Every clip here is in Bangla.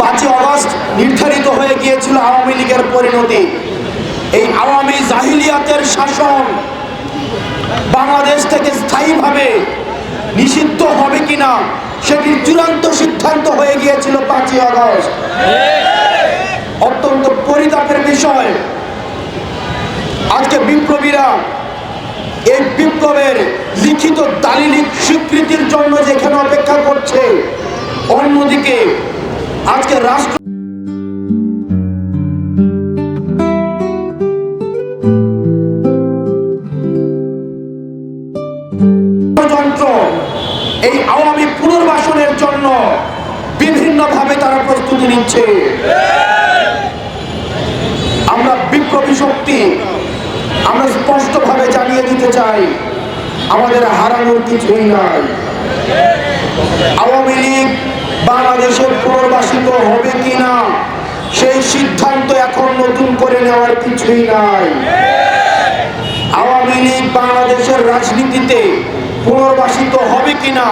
পাঁচই অগস্ট নির্ধারিত হয়ে গিয়েছিল আওয়ামী লীগের পরিণতি। এই আওয়ামী জাহিলিয়াতের শাসন বাংলাদেশ থেকে স্থায়ীভাবে নিষিদ্ধ হবে কিনা, সেটির চূড়ান্ত সিদ্ধান্ত হয়ে গিয়েছিল পাঁচই আগস্ট। অত্যন্ত পরিতাপের বিষয়। আজকে বিপ্লবীরা এই বিপ্লবের লিখিত দালিলিক স্বীকৃতির জন্য যেখানে অপেক্ষা করছে, অন্যদিকে আজকে রাষ্ট্র এই আওয়ামী পুনর্বাসনের জন্য বিভিন্নভাবে তারা প্রস্তুতি নিচ্ছে। আমরা বিপ্লবী শক্তি, আমরা স্পষ্টভাবে জানিয়ে দিতে চাই, আমাদের হারানোর কিছুই নাই। আওয়ামী লীগ বাংলাদেশের পুনর্বাসিত হবে কিনা? সেই সিদ্ধান্ত এখন নতুন করে নেওয়ার কিছুই নাই। আওয়ামী লীগ বাংলাদেশের রাজনীতিতে পুনর্বাসিত হবে কিনা,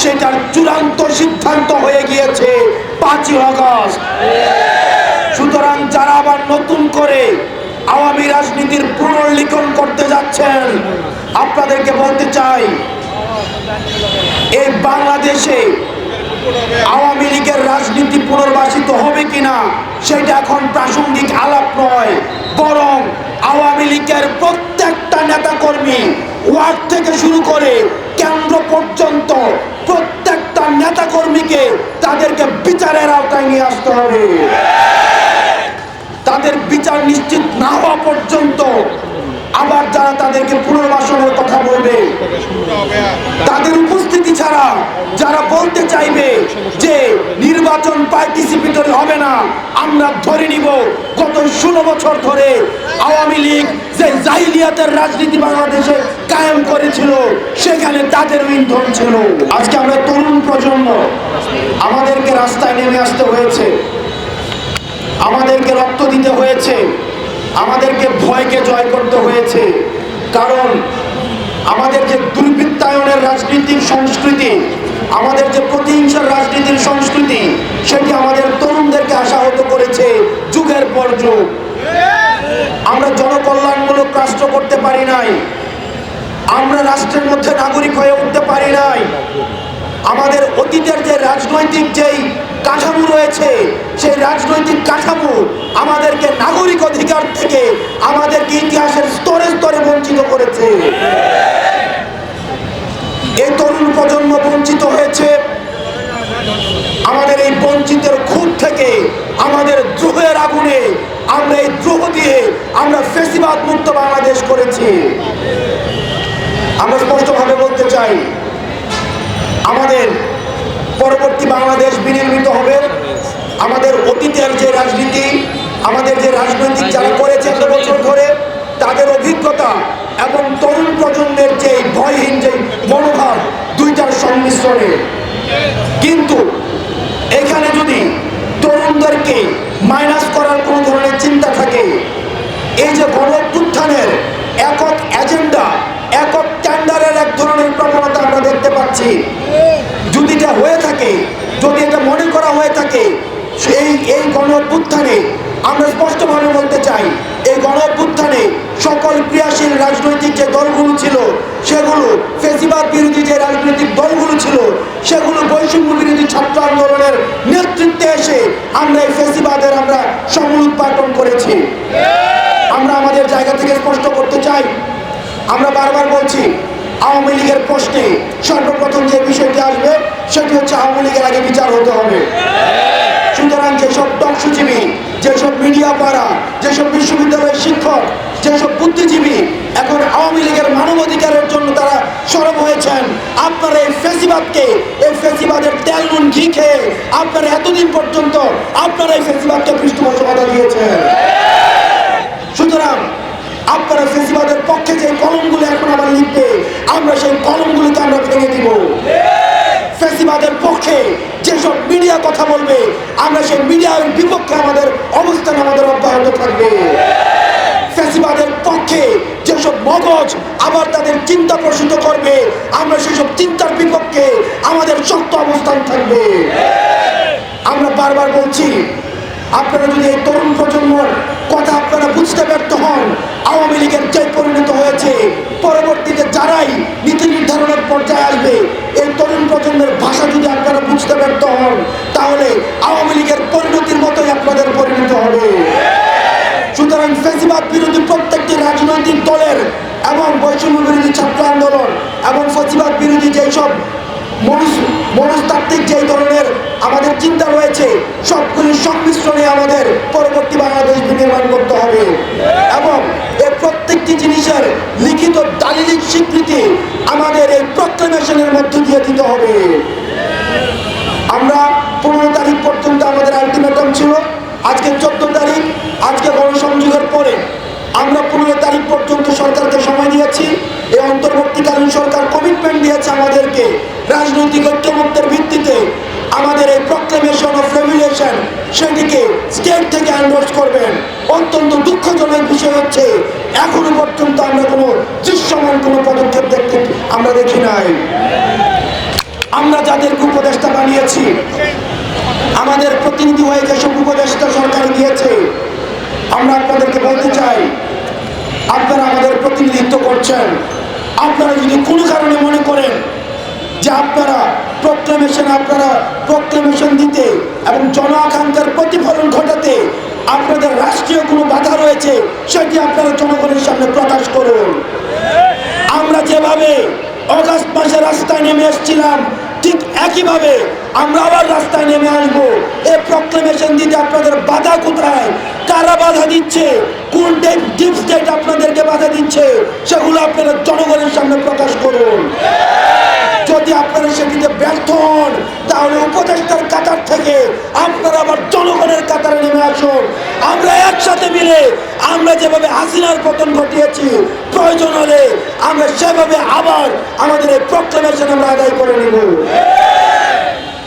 সেটার চূড়ান্ত সিদ্ধান্ত হয়ে গিয়েছে পাঁচই আগস্ট। সুতরাং যারা আবার নতুন করে আওয়ামী রাজনীতির পুনর্লিখন করতে যাচ্ছেন, আপনাদেরকে বলতে চাই, এই বাংলাদেশে আওয়ামী লীগের রাজনীতি পুনর্বাসিত হবে কিনা, সেটা এখন প্রাসঙ্গিক আলাপ নয়, বরং আওয়ামী লীগের প্রত্যেকটা নেতাকর্মী ওয়ার্ড থেকে শুরু করে কেন্দ্র পর্যন্ত প্রত্যেকটা নেতাকর্মীকে তাদেরকে বিচারের আওতায় নিয়ে আসতে হবে। তাদের বিচার নিশ্চিত না হওয়া পর্যন্ত আবার যারা তাদেরকে পুনর্বাসনের কথা বলবে, তাদের উপস্থিতি ছাড়া যারা বলতে চাইবে যে নির্বাচন পার্টিসিপেটরি হবে না, আমরা ধরে নিব গত ষোলো বছর ধরে আওয়ামী লীগ যে জাহিলিয়াতের রাজনীতি বাংলাদেশে কায়েম করেছিল, সেখানে তাদের ইন্ধন ছিল। আজকে আমরা তরুণ প্রজন্ম, আমাদেরকে রাস্তায় নেমে আসতে হয়েছে, আমাদেরকে রক্ত দিতে হয়েছে আমাদেরকে ভয়কে জয় করতে হয়েছে। কারণ আমাদের যে দুর্বৃত্তায়নের রাজনীতির সংস্কৃতি, আমাদের যে প্রতিহিংসার রাজনীতির সংস্কৃতি, সেটি আমাদের তরুণদেরকে আশাহত করেছে যুগের পর যুগ। আমরা জনকল্যাণমূলক রাষ্ট্র করতে পারি নাই। আমরা রাষ্ট্রের মধ্যে নাগরিক হয়ে উঠতে পারি নাই। আমাদের অতীতের যে রাজনৈতিক যেই কাঠামো রয়েছে, সেই রাজনৈতিক কাঠামো আমাদেরকে নাগরিক অধিকার থেকে আমাদেরকে ইতিহাসের স্তরে স্তরে বঞ্চিত করেছে। এই তরুণ প্রজন্ম বঞ্চিত হয়েছে। আমাদের এই বঞ্চিতের খুব থেকে, আমাদের দ্রোহের আগুনে আমরা এই দ্রোহ দিয়ে আমরা ফেসিবাদ মুক্ত বাংলাদেশ করেছি। আমরা স্পষ্টভাবে বলতে চাই, আমাদের বাংলাদেশ বিনির্মিত হবে। আমাদের অতীতের যে রাজনীতি, আমাদের যে রাজনৈতিক যারা করেছে এত বছর ধরে, তাদের অভিজ্ঞতা এবং তরুণ প্রজন্মের যে ভয়হীন যে মনোভাব, দুইটার সংমিশ্রণে। কিন্তু এখানে যদি তরুণদেরকে মাইনাস করার কোনো ধরনের চিন্তা থাকে, এই যে গণ অভ্যুত্থানের একক এজেন্ডা একক টেন্ডারের এক ধরনের দেখতে পাচ্ছি যদি এটা হয়ে থাকে, যদি এটা মনে করা হয়ে থাকে, সেই, এই গণ অভ্যুত্থানে আমরা স্পষ্টভাবে বলতে চাই, এই গণ অভ্যুত্থানে সকল ক্রিয়াশীল রাজনৈতিক যে দলগুলো ছিল, সেগুলো ফেসিবাদ বিরোধী যে রাজনৈতিক দলগুলো ছিল, সেগুলো বৈষম্য বিরোধী ছাত্র আন্দোলনের নেতৃত্বে এসে আমরা এই ফেসিবাদের আমরা সমূল উৎপাদন করেছি। আমরা আমাদের জায়গা থেকে স্পষ্ট করতে চাই, আমরা বারবার বলছি আওয়ামী লীগের প্রশ্নে সর্বপ্রথম যে বিষয়টি আসবে, সেটি হচ্ছে আওয়ামী লীগের আগে বিচার হতে হবে। সুতরাং যেসব দর্শজীবী যেসব মিডিয়া পাড়া, যেসব বিশ্ববিদ্যালয়ের শিক্ষক, যেসব বুদ্ধিজীবী, এখন আওয়ামী লীগের মানবাধিকারের জন্য তারা সরব হয়েছেন, আপনারা এই ফেসিবাদকে, এই ফেসিবাদের তেল নুন ঘি খেয়ে আপনারা এতদিন পর্যন্ত আপনারা এই ফেসিবাদকে পৃষ্ঠপোষকতা দিয়েছেন। সুতরাং আপনারা ফেসিবাদের পক্ষে যে কলমগুলো এখন আবার লিখবে, আমরা সেই কলমগুলিকে আমরা ভেঙে দিব। ফেসিবাদের পক্ষে যেসব মিডিয়া কথা বলবে, আমরা সেই মিডিয়ার বিপক্ষে আমাদের অবস্থান আমাদের অব্যাহত থাকবে। ফেসিবাদের পক্ষে যেসব মগজ আবার তাদের চিন্তা প্রসূত করবে, আমরা সেসব চিন্তার বিপক্ষে আমাদের শক্ত অবস্থান থাকবে। আমরা বারবার বলছি আপনারা যদি এই তরুণ প্রজন্মর কথা আপনারা বুঝতে ব্যর্থ হন, আওয়ামী লীগের যে পরিণত হয়েছে, পরবর্তীতে যারাই নীতি নির্ধারণের পর্যায়ে আসবে, এই তরুণ প্রজন্মের ভাষা যদি আপনারা বুঝতে ব্যর্থ হন, তাহলে আওয়ামী লীগের পরিণতির মতোই আপনাদের পরিণত হবে। সুতরাং ফেসিবাদ বিরোধী প্রত্যেকটি রাজনৈতিক দলের এবং বৈষম্য বিরোধী ছাত্র আন্দোলন এবং ফেসিবাদ বিরোধী যেসব মনুষ মনস্তাত্ত্বিক যেই ধরনের আমাদের চিন্তা রয়েছে সবগুলির সংমিশ্রণে আমাদের পরবর্তী বাংলাদেশ বিনির্মাণ করতে হবে। এবং এই প্রত্যেকটি জিনিসের লিখিত দালিলিক স্বীকৃতি আমাদের এই প্রক্লেমেশনের মধ্য দিয়ে দিতে হবে। আমরা পনেরো তারিখ পর্যন্ত আমাদের আলটিমেটাম ছিল, আজকে চোদ্দ তারিখ, আজকে গণসংযোগের পরে আমরা পনেরো তারিখ পর্যন্ত সরকারকে সময় দিয়েছি এই অন্তর্বর্তীকালীন সরকার কমিটমেন্ট দিয়েছে আমাদেরকে রাজনৈতিক ঐক্যমত্যের ভিত্তিতে আমাদের এই প্রক্লেমেশন অফ রেগুলেশন সেটিকে স্টেট থেকে অ্যান্ডোর্স করবেন। অত্যন্ত দুঃখজনক বিষয় হচ্ছে, এখনও পর্যন্ত আমরা কোনো দৃশ্যমান কোনো পদক্ষেপ দেখতে আমরা দেখি নাই। আমরা যাদেরকে উপদেষ্টা বানিয়েছি, আমাদের প্রতিনিধি হয়ে যেসব উপদেষ্টা সরকার দিয়েছে আমরা আপনাদেরকে বলতে চাই, আপনারা আমাদের প্রতিনিধিত্ব করছেন। আপনারা যদি কোনো কারণে মনে করেন যে আপনারা প্রক্লেমেশন আপনারা প্রক্লেমেশন দিতে এবং জন আকাঙ্ক্ষার প্রতিফলন ঘটাতে আপনাদের রাষ্ট্রীয় কোনো বাধা রয়েছে, সেটি আপনারা জনগণের সামনে প্রকাশ করুন। আমরা যেভাবে অগাস্ট মাসে রাস্তায় নেমে এসেছিলাম, ঠিক একইভাবে আমরা আবার রাস্তায় নেমে আসব। এই প্রক্লেমেশন দিতে আপনাদের বাধা কোথায়? কারা বাধা দিচ্ছে? কোন ডিপ স্টেট আপনাদেরকে বাধা দিচ্ছে? সেগুলো আপনারা জনগণের সামনে প্রকাশ করুন। ব্যর্থ হন তাহলে উপদেষ্টার কাতার থেকে আপনারা আবার জনগণের কাতারে নেমে আসুন। আমরা একসাথে মিলে আমরা যেভাবে হাসিনার পতন ঘটিয়েছি, প্রয়োজন হলে আমরা সেভাবে আবার আমাদের এই প্রক্লেমেশন আমরা আদায় করে নেব।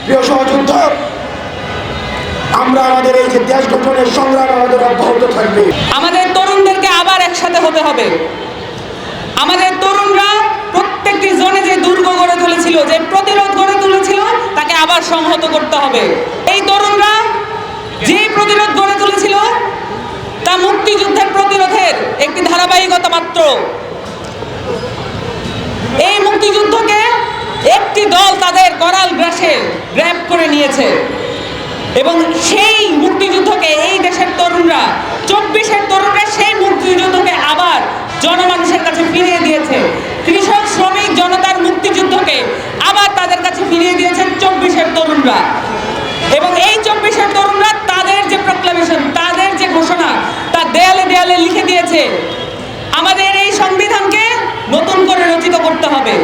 প্রিয় সহযোদ্ধ, আমরা আমাদের এই যে দেশ গঠনের সংগ্রাম আমাদের অব্যাহত থাকবে। আমাদের তরুণদেরকে আবার একসাথে হতে হবে। আমাদের তরুণরা জোনে যে দুর্গ গড়ে তুলেছিল, যে প্রতিরোধ গড়ে তুলেছিল, তাকে আবার সংহত করতে হবে। এই তরুণরা যে প্রতিরোধ গড়ে তুলেছিল, তা মুক্তিযুদ্ধের প্রতিরোধের একটি ধারাবাহিকতা মাত্র। এই মুক্তিযুদ্ধকে একটি দল তাদের করাল গ্রাসে গ্র্যাপ করে নিয়েছে। এবং সেই মুক্তিযুদ্ধকে এই দেশের তরুণরা, চব্বিশের তরুণরা সেই মুক্তিযুদ্ধকে আবার জনমানুষের কাছে ফিরিয়ে দিয়েছে। কৃষক, শ্রমিক জনতার মুক্তিযুদ্ধকে আবার তাদের কাছে ফিরিয়ে দিয়েছেন চব্বিশের তরুণরা। এবং এই চব্বিশের তরুণরা তাদের যে প্রক্লামেশন তাদের যে ঘোষণা, তা দেয়ালে দেয়ালে লিখে দিয়েছে, আমাদের এই সংবিধানকে নতুন করে রচিত করতে হবে।